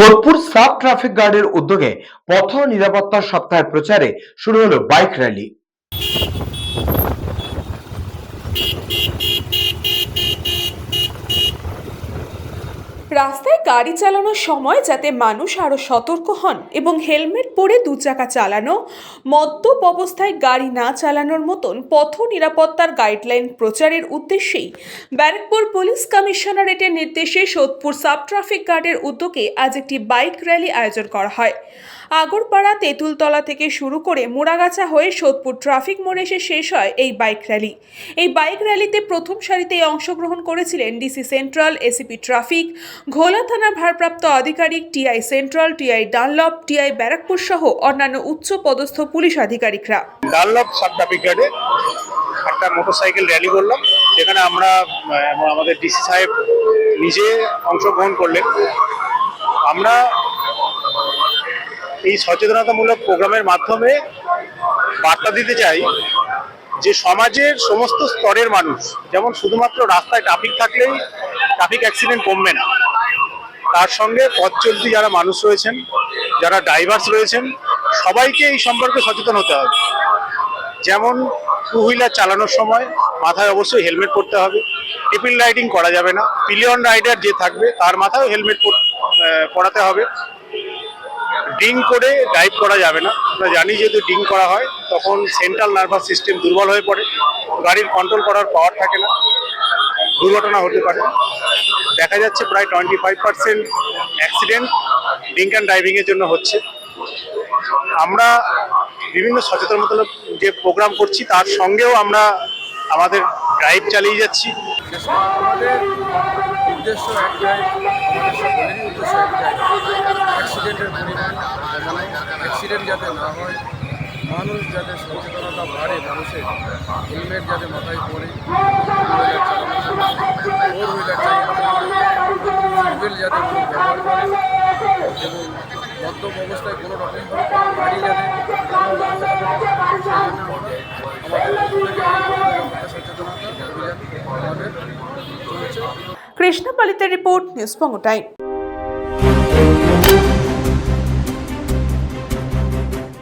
Sodepur sub traffic গার্ডের উদ্যোগে পথ নিরাপত্তা সপ্তাহের প্রচারে শুরু হলো বাইক র্যালি। রাস্তায় গাড়ি চালানোর সময় যাতে মানুষ আরও সতর্ক হন এবং হেলমেট পরে দু চাকা চালানো, মদ্যপ অবস্থায় গাড়ি না চালানোর মতন পথ নিরাপত্তার গাইডলাইন প্রচারের উদ্দেশ্যেই ব্যারাকপুর পুলিশ কমিশনারেটের নির্দেশে সোদপুর সাব ট্রাফিক গার্ডের উদ্যোগে আজ একটি বাইক র্যালি আয়োজন করা হয়। আগরপাড়া তেঁতুলতলা থেকে শুরু করে মোড়াগাছা হয়ে সোদপুর ট্রাফিক মোড়ে এসে শেষ হয় এই বাইক র্যালি। এই বাইক র্যালিতে প্রথম সারিতে অংশগ্রহণ করেছিলেন ডিসি সেন্ট্রাল, এসিপি ট্রাফিক ঘোলা থানার ভারপ্রাপ্ত আধিকারিক TI central, TI Dunlop, TI Barrackpore সহ অন্যান্য উচ্চ পদস্থ পুলিশ আধিকারিকরা। ডানলপ সাব গার্ডে একটা মোটরসাইকেল র্যালি করলাম, যেখানে আমরা আমাদের ডিসি সাহেব নিজে অংশগ্রহণ করলেন। আমরা এই সচেতনতামূলক প্রোগ্রামের মাধ্যমে বার্তা দিতে চাই যে সমাজের সমস্ত স্তরের মানুষ, যেমন শুধুমাত্র রাস্তায় ট্রাফিক থাকলেই ট্রাফিক অ্যাক্সিডেন্ট কমবে না। তার সঙ্গে পথ চলতি যারা মানুষ রয়েছেন, যারা ড্রাইভার্স রয়েছেন, সবাইকে এই সম্পর্কে সচেতন হতে হবে। যেমন টু হুইলার চালানোর সময় মাথায় অবশ্যই হেলমেট পরতে হবে। টিপিল রাইডিং করা যাবে না। পিলিয়ন রাইডার যে থাকবে, তার মাথায় হেলমেট পরাতে হবে। ড্রিঙ্ক করে ড্রাইভ করা যাবে না। আমরা জানি যেহেতু ড্রিঙ্ক করা হয়, তখন সেন্ট্রাল নার্ভাস সিস্টেম দুর্বল হয়ে পড়ে। গাড়ির কন্ট্রোল করার পাওয়ার থাকে না। দুর্ঘটনা হতে পারে। দেখা যাচ্ছে প্রায় twenty five percent accident drink and ড্রাইভিংয়ের জন্য হচ্ছে। আমরা বিভিন্ন সচেতনতামূলক যে প্রোগ্রাম করছি, তার সঙ্গেও আমরা আমাদের ড্রাইভ চালিয়ে যাচ্ছি। আমাদের উদ্দেশ্য অ্যাক্সিডেন্টের অ্যাক্সিডেন্ট যাতে না হয়, মানুষ যাতে সচেতনতা বাড়ে মানুষের হেলমেট যাতে মাথায় পরে ফোর হুইলার সিভিল যাতে মানুষ ব্যবহার করে এবং মদ্যপ অবস্থায় কোনো রকমভাবে কোনো গাড়ি যাতে চালানো না হয়, সেই জন্য আমাদের পক্ষ থেকে এই সচেতনতা অভিযান আমাদের চলছে কৃষ্ণপালিতের রিপোর্ট নিউজ টাইম।